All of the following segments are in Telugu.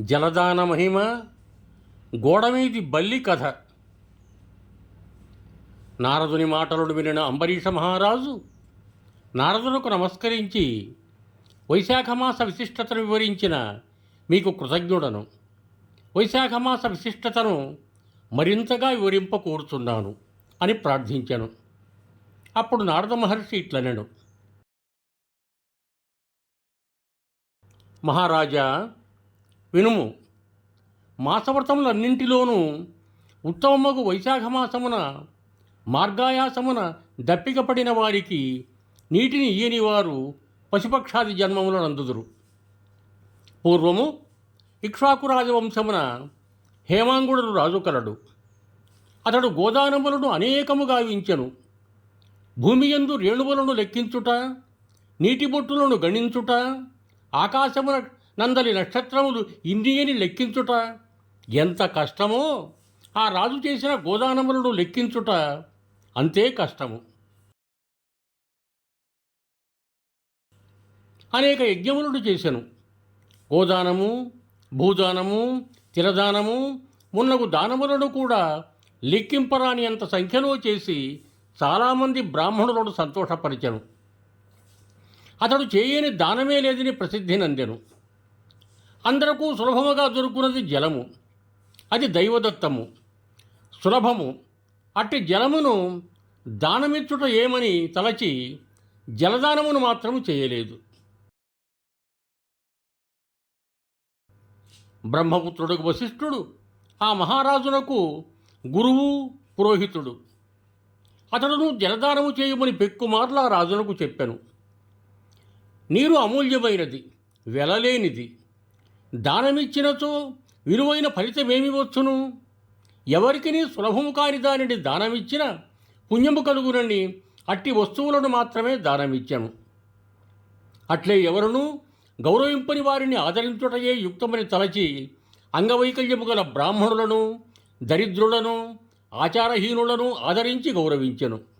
జలదాన మహిమ గోడమీది బల్లి కథ. నారదుని మాటలను వినిన అంబరీష మహారాజు నారదునకు నమస్కరించి వైశాఖమాస విశిష్టతను వివరించిన మీకు కృతజ్ఞుడను. వైశాఖమాస విశిష్టతను మరింతగా వివరింపకూరుతున్నాను అని ప్రార్థించాను. అప్పుడు నారద మహర్షి ఇట్లనెను. మహారాజా వినుము మాసవ్రతములన్నింటిలోనూ ఉత్తమమగు వైశాఖ మాసమున మార్గాయాసమున దప్పికపడిన వారికి నీటిని ఇయ్యని వారు పశుపక్షాది జన్మములను అందుదురు పూర్వము ఇక్ష్వాకు రాజవంశమున హేమాంగుడు రాజు కలడు అతడు గోదానములను అనేకము గావించెను భూమి యందు రేణువులను లెక్కించుట నీటి బొట్టులను గణించుట ఆకాశమున నందలి నక్షత్రములు ఇన్నియని లెక్కించుట. ఎంత కష్టమో ఆ రాజు చేసిన గోదానములను లెక్కించుట అంతే కష్టము. అనేక యజ్ఞములను చేశాను గోదానము భూదానము తిరదానము మున్నగు దానములను కూడా లెక్కింపరాని అంత సంఖ్యలో చేసి చాలామంది బ్రాహ్మణులను సంతోషపరిచాను. అతడు చేయని దానమే లేదని ప్రసిద్ధి నందెను. అందరకు సులభముగా దొరుకున్నది జలము. అది దైవదత్తము. సులభము. అట్టి జలమును దానమిచ్చుట ఏమని తలచి జలదానమును మాత్రము చేయలేదు. బ్రహ్మపుత్రుడికి వశిష్ఠుడు. ఆ మహారాజునకు గురువు పురోహితుడు. అతడును జలదానము చేయమని పెక్కుమార్లు ఆ రాజునకు చెప్పాను. నీరు అమూల్యమైనది వెలలేనిది. దానమిచ్చినచో విలువైన ఫలితమేమి వచ్చును? ఎవరికి సులభము కాని దానిని దానమిచ్చిన పుణ్యము కలుగునని అట్టి వస్తువులను మాత్రమే దానమిచ్చాను. అట్లే ఎవరునూ గౌరవింపని వారిని ఆదరించుటయే యుక్తమని తలచి అంగవైకల్యము గల బ్రాహ్మణులను దరిద్రులను ఆచారహీనులను ఆదరించి గౌరవించెను.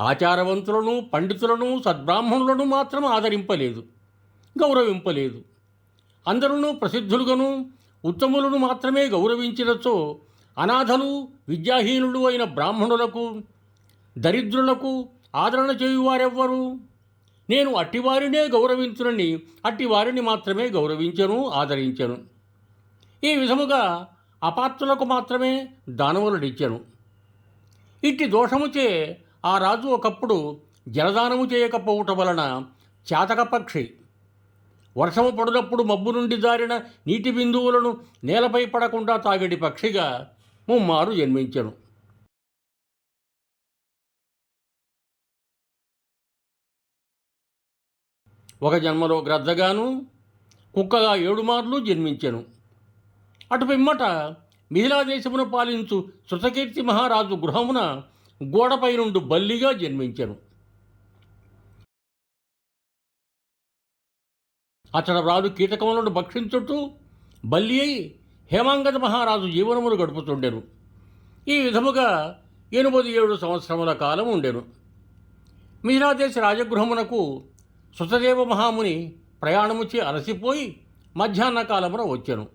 ఆచారవంతులను పండితులను సద్బ్రాహ్మణులను మాత్రం ఆదరింపలేదు గౌరవింపలేదు. అందరూ ప్రసిద్ధులుగాను ఉత్తములను మాత్రమే గౌరవించినచో అనాథలు విద్యాహీనులు అయిన బ్రాహ్మణులకు దరిద్రులకు ఆదరణ చేయువారెవ్వరు? నేను అట్టివారినే గౌరవించునని అట్టివారిని మాత్రమే గౌరవించను ఆదరించను. ఈ విధముగా అపాత్రులకు మాత్రమే దానములనిచ్చెను ఇట్టి దోషముచే ఆ రాజు ఒకప్పుడు జలదానము చేయకపోవటం వలన చాతకపక్షి. వర్షము పడినప్పుడు మబ్బు నుండి జారిన నీటి బిందువులను నేలపై పడకుండా తాగడి పక్షిగా ముమ్మారు జన్మించెను. ఒక జన్మలో గ్రద్దగాను కుక్కగా ఏడు మార్లు జన్మించెను. అటు పిమ్మట మిథిలా దేశమును పాలించు శృతకీర్తి మహారాజు గృహమున గోడపై నుండి బల్లిగా జన్మించెను. అతడు రాజు కీటకములను భక్షించుటూ బల్లి అయి హేమాంగత మహారాజు జీవనమును గడుపుతుండెను. ఈ విధముగా ఎనిమిది ఏడు సంవత్సరముల కాలం ఉండెను. మిథిలాదేశ రాజగృహమునకు సుతదేవ మహాముని ప్రయాణముచి అలసిపోయి మధ్యాహ్న కాలమున వచ్చెను.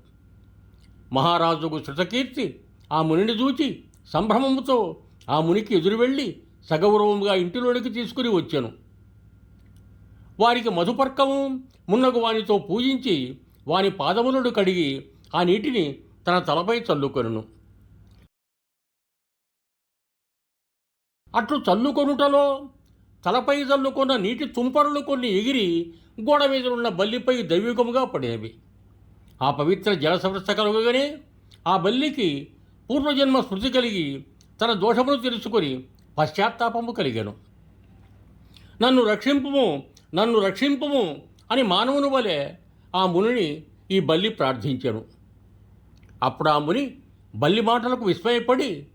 మహారాజుకు శృతకీర్తి ఆ మునిని చూచి సంభ్రమముతో ఆ మునికి ఎదురు వెళ్ళి సగౌరవంగా ఇంటిలోనికి తీసుకుని వచ్చాను. వారికి మధుపర్కము మున్నగు వానితో పూజించి వాని పాదములను కడిగి ఆ నీటిని తన తలపై చల్లుకొనును. అట్లు చల్లుకొనుటలో తలపై చల్లుకున్న నీటి తుంపరులు కొన్ని ఎగిరి గోడ మీద ఉన్న బల్లిపై దైవికముగా పడినవి ఆ పవిత్ర జల సంస్థ కలుగగానే ఆ బల్లికి పూర్వజన్మ స్మృతి కలిగి తన దోషమును తెలుసుకొని పశ్చాత్తాపము కలిగాను. నన్ను రక్షింపుము నన్ను రక్షింపుము అని మానవుని వలె ఆ మునిని ఈ బల్లి ప్రార్థించాను. అప్పుడు ఆ ముని బల్లి మాటలకు విస్మయపడి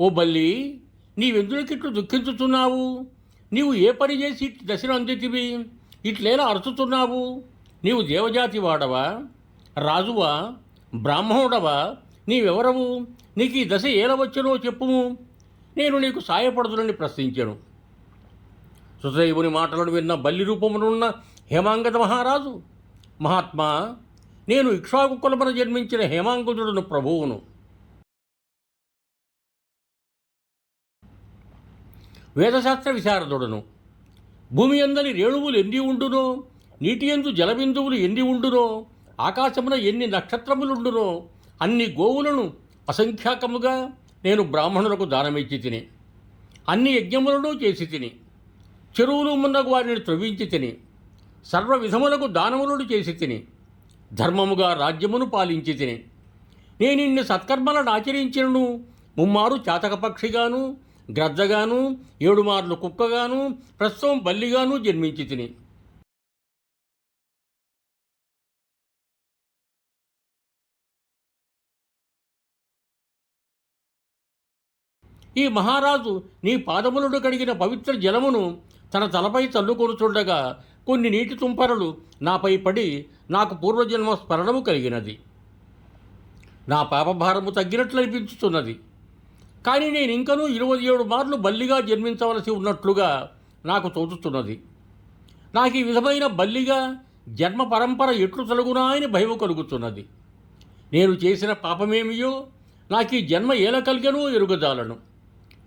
ఓ బల్లి నీవెందులకిట్లు దుఃఖించుతున్నావు నీవు ఏ పని చేసి ఇట్టి దశను అందితివి? ఇట్లేలా అరుచుతున్నావు? నీవు దేవజాతి వాడవా? రాజువా? బ్రాహ్మణుడవా? నీవెవరవు నీకు ఈ దశ ఏల వచ్చనో చెప్పుము. నేను నీకు సాయపడదునని ప్రశ్నించాను. సుదైవుని మాటలను విన్న బల్లి రూపమునున్న హేమాంగద మహారాజు మహాత్మా నేను ఇక్ష్వాకు కులమున జన్మించిన హేమాంగదుడును ప్రభువును. వేదశాస్త్ర విశారదుడును. భూమి అందరి రేణువులు ఎన్ని ఉండునో నీటి ఎందు జలబిందువులు ఎన్ని ఉండునో ఆకాశమున ఎన్ని నక్షత్రములుండునో అన్ని గోవులను అసంఖ్యాకముగా నేను బ్రాహ్మణులకు దానమిచ్చి తిని అన్ని యజ్ఞములను చేసి తిని చెరువులు మున్నగు వారిని త్రవ్వించి తిని సర్వ విధములకు దానములను చేసి తిని ధర్మముగా రాజ్యమును పాలించి తిని నేను ఇన్ని సత్కర్మలను ఆచరించినను ముమ్మారు చాతకపక్షిగాను గ్రద్దగాను ఏడుమార్లు కుక్కగాను ప్రస్తుతం బల్లిగాను జన్మించి తిని. ఈ మహారాజు నీ పాదములను కడిగిన పవిత్ర జలమును తన తలపై చల్లుకొనుచుండగా కొన్ని నీటి తుంపరలు నాపై పడి నాకు పూర్వజన్మ స్మరణము కలిగినది. నా పాపభారము తగ్గినట్లు అనిపించుతున్నది. కానీ నేను ఇంకనూ ఇరవై ఏడు మార్లు బల్లిగా జన్మించవలసి ఉన్నట్లుగా నాకు తోచుతున్నది. నాకు ఈ విధమైన బల్లిగా జన్మ పరంపర ఎట్లు తొలగునా అని భయము కలుగుతున్నది. నేను చేసిన పాపమేమియో నాకు ఈ జన్మ ఎలా కలిగనో ఎరుగదాలను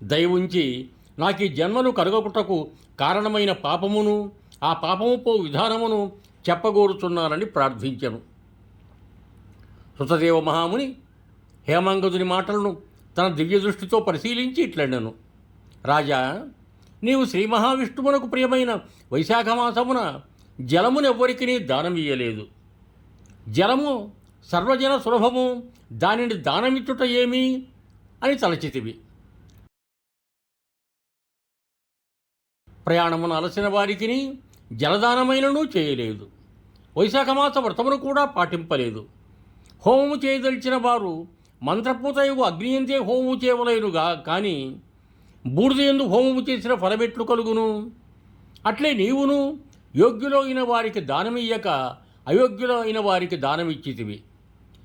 దయవుంచి నాకు ఈ జన్మను కరగకుటకు కారణమైన పాపమును ఆ పాపము పో విధానమును చెప్పగోరుచున్నానని ప్రార్థించెను. సుతదేవ మహాముని హేమంగదుని మాటలను తన దివ్య దృష్టితో పరిశీలించి ఇట్లెండను. రాజా నీవు శ్రీ మహావిష్ణువునకు ప్రియమైన వైశాఖ మాసమున జలమునెవ్వరికి దానమియ్యలేదు. జలము సర్వజన సులభము దానిని దానమిచ్చుట ఏమి అని తలచితివి. ప్రయాణమును అలసిన వారికి జలదానమైనను చేయలేదు. వైశాఖమాస వ్రతమును కూడా పాటింపలేదు. హోమము చేయదలిచిన వారు మంత్రపూతయుగు అగ్నియంతే హోమము చేయవలేనుగా కానీ బూడిదయందు హోమము చేసిన ఫలమెట్లు కలుగును. అట్లే నీవును యోగ్యులో అయిన వారికి దానమియ్యక అయోగ్యులో అయిన వారికి దానమిచ్చితివి.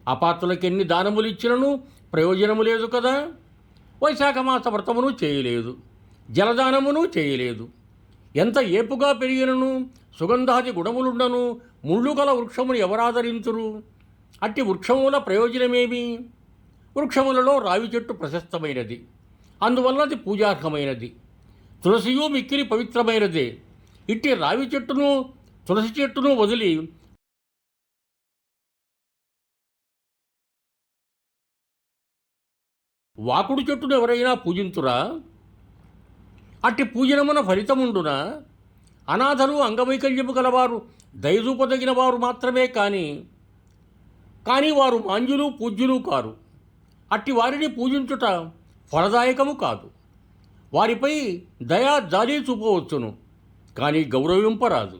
అపాత్రులకు ఎన్ని దానములు ఇచ్చినను ప్రయోజనము లేదు కదా? వైశాఖమాస వ్రతమును చేయలేదు. జలదానమును చేయలేదు. ఎంత ఏపుగా పెరిగినను సుగంధాది గుణములుండను ముళ్ళు గల వృక్షమును ఎవరాదరించురు అట్టి వృక్షముల ప్రయోజనమేమి? వృక్షములలో రావి చెట్టు ప్రశస్తమైనది అందువల్ల అది పూజార్హమైనది. తులసియు మిక్కిలి పవిత్రమైనదే ఇట్టి రావి చెట్టును తులసి చెట్టును వదిలి వాకుడు చెట్టును ఎవరైనా పూజించురా అట్టి పూజనమున ఫలితముండున? అనాథలు అంగవైకల్యము గలవారు దయచూపదగిన వారు మాత్రమే కానీ కానీ వారు మాంజులు పూజ్యులు కారు. అట్టి వారిని పూజించుట ఫలదాయకము కాదు. వారిపై దయా జాలి చూపవచ్చును కానీ గౌరవింపరాదు.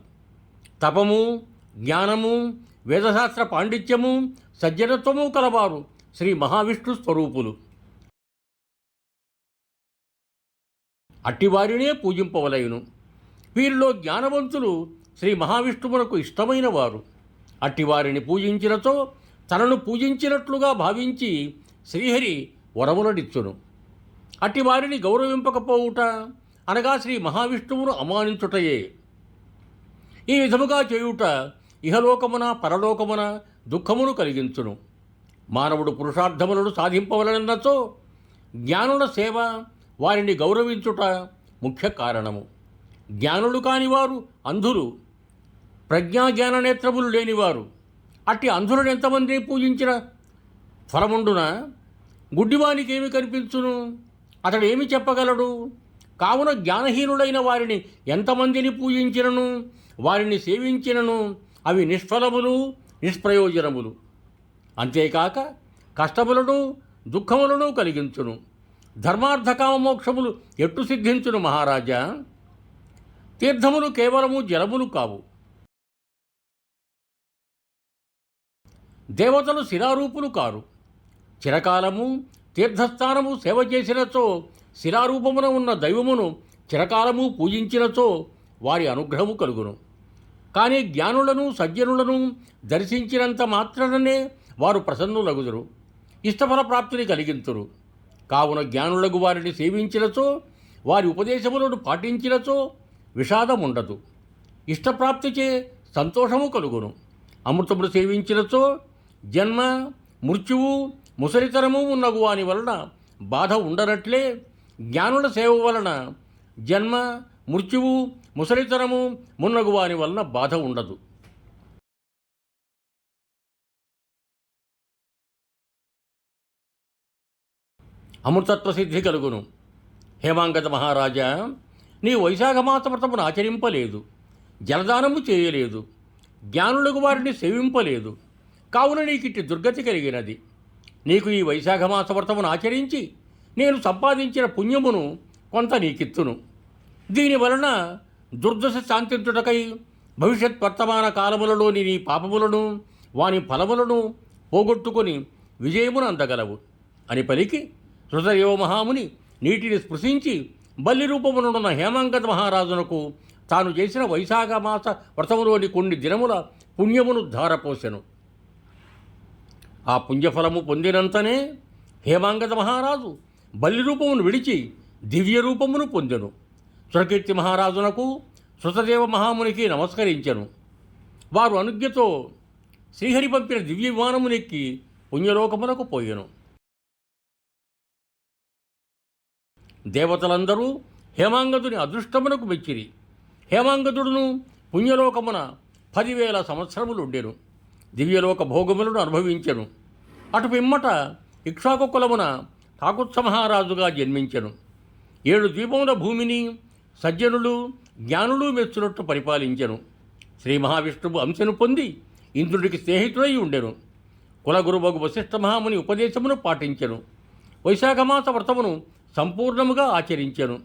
తపము జ్ఞానము వేదశాస్త్ర పాండిత్యము సజ్జనత్వము కలవారు శ్రీ మహావిష్ణు స్వరూపులు. అట్టివారినే పూజింపవలయును. వీరిలో జ్ఞానవంతులు శ్రీ మహావిష్ణువునకు ఇష్టమైన వారు అట్టివారిని పూజించినతో తనను పూజించినట్లుగా భావించి శ్రీహరి వరములనిచ్చును అట్టివారిని గౌరవింపకపోవుట అనగా శ్రీ మహావిష్ణువును అమానించుటయే. ఈ విధముగా చేయుట ఇహలోకమున పరలోకమున దుఃఖమును కలిగించును. మానవుడు పురుషార్థములను సాధింపవలనతో జ్ఞానుల సేవ వారిని గౌరవించుట ముఖ్య కారణము. జ్ఞానులు కానివారు అంధులు ప్రజ్ఞాజ్ఞాన నేత్రములు లేనివారు అట్టి అంధులను ఎంతమంది పూజించిన? ఫలముండున గుడ్డివానికి ఏమి కనిపించును? అతడు ఏమి చెప్పగలడు? కావున జ్ఞానహీనుడైన వారిని ఎంతమందిని పూజించినను? వారిని సేవించినను? అవి నిష్ఫలములు నిష్ప్రయోజనములు. అంతేకాక కష్టములను దుఃఖములను కలిగించును. ధర్మార్థకామ మోక్షములు ఎట్టు సిద్ధించును మహారాజా? తీర్థములు కేవలము జలములు కావు. దేవతలు శిలారూపులు కారు. చిరకాలము తీర్థస్థానము సేవ చేసినచో శిలారూపమున ఉన్న దైవమును చిరకాలము పూజించినచో వారి అనుగ్రహము కలుగును. కానీ జ్ఞానులను సజ్జనులను దర్శించినంత మాత్రమే వారు ప్రసన్నులగుదురు. ఇష్టఫల ప్రాప్తిని కలిగింతురు. కావున జ్ఞానులకు వారిని సేవించినచో వారి ఉపదేశములను పాటించినచో విషాదం ఉండదు ఇష్టప్రాప్తిచే సంతోషము కలుగును. అమృతమును సేవించినచో జన్మ మృత్యువు ముసలితనము ఉన్నగు వాని వలన బాధ ఉండనట్లే జ్ఞానుల సేవ వలన జన్మ మృత్యువు ముసలితనము మున్నగు వాని వలన బాధ ఉండదు. అమృతత్వ సిద్ధి కలుగును. హేమాంగత మహారాజా నీ వైశాఖ మాస వ్రతమును ఆచరింపలేదు. జలదానము చేయలేదు. జ్ఞానులకు వారిని సేవింపలేదు. కావున నీకిట్టి దుర్గతి కలిగినది. నీకు ఈ వైశాఖ మాస వ్రతమును ఆచరించి నేను సంపాదించిన పుణ్యమును కొంత నీకిత్తును. దీని వలన దుర్దశ శాంతించుటకై భవిష్యత్ వర్తమాన కాలములలోని నీ పాపములను వాని ఫలములను పోగొట్టుకొని విజయమును అందగలవు. అని పలికి హృదయో మహాముని నీటిని స్పృశించి బల్లి రూపమునున్న హేమాంగత మహారాజునకు తాను చేసిన వైశాఖ మాస వ్రతములోని కొన్ని దినముల పుణ్యమును ధారపోసెను. ఆ పుణ్యఫలము పొందినంతనే హేమాంగత మహారాజు బల్లి రూపమును విడిచి దివ్య రూపమును పొందెను. సురకీర్తి మహారాజునకు శృతదేవ మహామునికి నమస్కరించెను. వారు అనుజ్ఞతో శ్రీహరి పంపిన దివ్య విమానమునెక్కి పుణ్యలోకమునకు పోయెను. దేవతలందరూ హేమాంగదుని అదృష్టమునకు మెచ్చిరి. హేమాంగదుడును పుణ్యలోకమున పదివేల సంవత్సరములుండెను. దివ్యలోక భోగములను అనుభవించెను. అటు పిమ్మట ఇక్షాకు కులమున కాకుత్స మహారాజుగా జన్మించెను. ఏడు ద్వీపముల భూమిని సజ్జనులు జ్ఞానులు మెచ్చునట్టు పరిపాలించెను. శ్రీ మహావిష్ణువు అంశను పొంది ఇంద్రుడికి స్నేహితుడై ఉండెను. కులగురువగు వశిష్ఠ మహాముని ఉపదేశమును పాటించెను. వైశాఖమాస వ్రతమును సంపూర్ణముగా ఆచరించెను.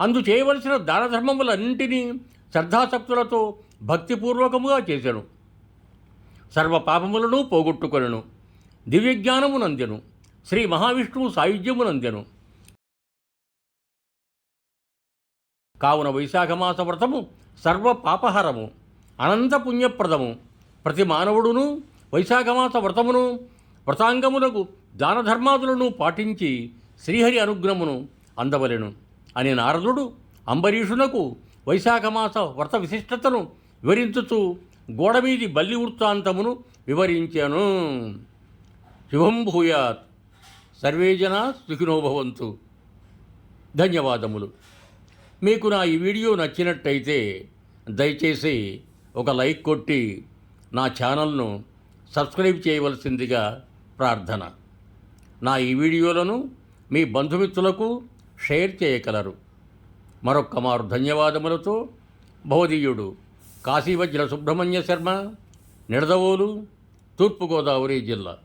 అందు చేయవలసిన దానధర్మములన్నింటినీ శ్రద్ధాశక్తులతో భక్తిపూర్వకముగా చేశాను సర్వ పాపములను దివిజ్ఞానము నందెను శ్రీ మహావిష్ణువు సాయుధ్యము నందెను కావున వైశాఖమాస వ్రతము సర్వ పాపహరము అనంత పుణ్యప్రదము. ప్రతి మానవుడును వైశాఖమాస వ్రతమును వ్రతాంగములకు దానధర్మాదులను పాటించి శ్రీహరి అనుగ్రహమును అందవలెను. అని నారదుడు అంబరీషునకు వైశాఖమాస వ్రత విశిష్టతను వివరించుతూ గోడమీది బల్లి వృత్తాంతమును వివరించాను. శుభం భూయాత్. సర్వే జనా సుఖినోభవంతు ధన్యవాదములు. మీకు నా ఈ వీడియో నచ్చినట్టయితే దయచేసి ఒక లైక్ కొట్టి నా ఛానల్ను సబ్స్క్రైబ్ చేయవలసిందిగా ప్రార్థన. నా ఈ వీడియోలను మీ బంధుమిత్రులకు షేర్ చేయగలరు. మరొక్క మారు ధన్యవాదములతో బోధీయుడు కాశీవజ్ర సుబ్రహ్మణ్య శర్మ నిడదవోలు తూర్పుగోదావరి జిల్లా.